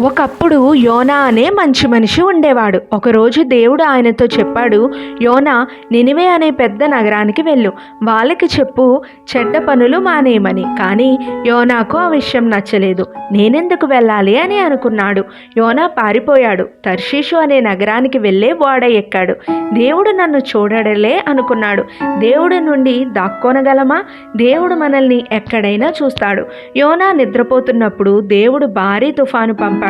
ఒకప్పుడు యోనా అనే మంచి మనిషి ఉండేవాడు. ఒకరోజు దేవుడు ఆయనతో చెప్పాడు యోనా నినివే అనే పెద్ద నగరానికి వెళ్ళు. వాళ్ళకి చెప్పు చెడ్డ పనులు మానేయమని. కానీ యోనాకు ఆ విషయం నచ్చలేదు. నేనెందుకు వెళ్ళాలి అని అనుకున్నాడు. యోనా పారిపోయాడు. తర్షీషు అనే నగరానికి వెళ్ళే ఓడ ఎక్కాడు. దేవుడు నన్ను చూడడలే అనుకున్నాడు. దేవుడి నుండి దాక్కోనగలమా? దేవుడు మనల్ని ఎక్కడైనా చూస్తాడు. యోనా నిద్రపోతున్నప్పుడు దేవుడు భారీ తుఫాను పంపాడు.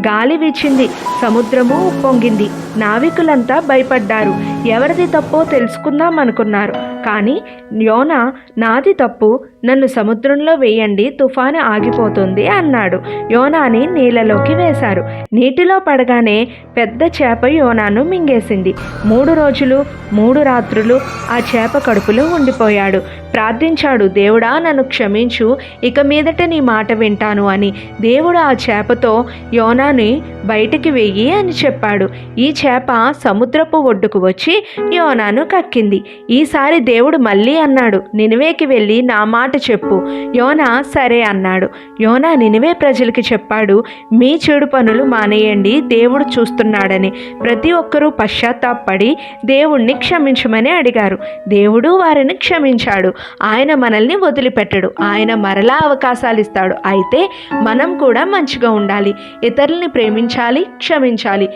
గాలి వీచింది. సముద్రము ఉప్పొంగింది నావికులంతా భయపడ్డారు. ఎవరిది తప్పో తెలుసుకుందాం అనుకున్నారు. కానీ యోన నాది తప్పు. నన్ను సముద్రంలో వేయండి తుఫాను ఆగిపోతుంది అన్నాడు. యోనాని నీళ్ళలోకి వేశారు. నీటిలో పడగానే పెద్ద చేప యోనాను మింగేసింది. మూడు రోజులు మూడు రాత్రులు ఆ చేప కడుపులో ఉండిపోయాడు. ప్రార్థించాడు దేవుడా నన్ను క్షమించు ఇక మీదట నీ మాట వింటాను అని. దేవుడు ఆ చేపతో యోనాని బయటికి వెయ్యి అని చెప్పాడు. ఈ చేప సముద్రపు ఒడ్డుకు వచ్చి యోనాను కక్కింది. ఈసారి దేవుడు మళ్ళీ అన్నాడు నినివేకి వెళ్ళి నా మాట చెప్పు. యోనా సరే అన్నాడు. యోనా నినివే ప్రజలకి చెప్పాడు మీ చెడు పనులు మానేయండి దేవుడు చూస్తున్నాడని. ప్రతి ఒక్కరూ పశ్చాత్తాపడి దేవుణ్ణి క్షమించమని అడిగారు. దేవుడు వారిని క్షమించాడు. ఆయన మనల్ని వదిలిపెట్టడు. ఆయన మరలా అవకాశాలు ఇస్తాడు. అయితే మనం కూడా మంచిగా ఉండాలి. ఇతరుల్ని ప్రేమించాలి క్షమించాలి.